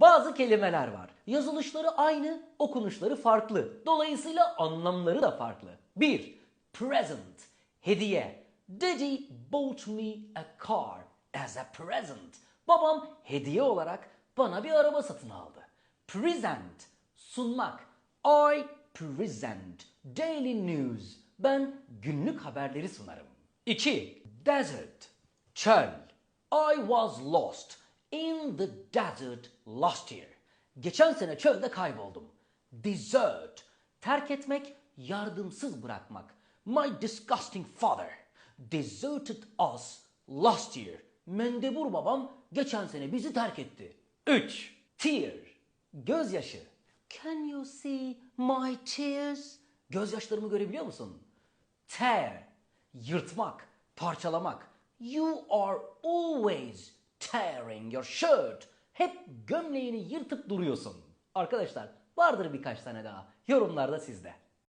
Bazı kelimeler var. Yazılışları aynı, okunuşları farklı. Dolayısıyla anlamları da farklı. 1. Present. Hediye. Daddy bought me a car as a present. Babam hediye olarak bana bir araba satın aldı. Present. Sunmak. I present daily news. Ben günlük haberleri sunarım. 2. Desert. Çöl. I was lost in the desert last year. Geçen sene çölde kayboldum. Desert. Terk etmek, yardımsız bırakmak. My disgusting father deserted us last year. Mendebur babam geçen sene bizi terk etti. 3. Tear. Gözyaşı. Can you see my tears? Gözyaşlarımı görebiliyor musun? Tear. Yırtmak, parçalamak. You are always tearing your shirt. Hep gömleğini yırtıp duruyorsun. Arkadaşlar vardır birkaç tane daha. Yorumlarda sizde.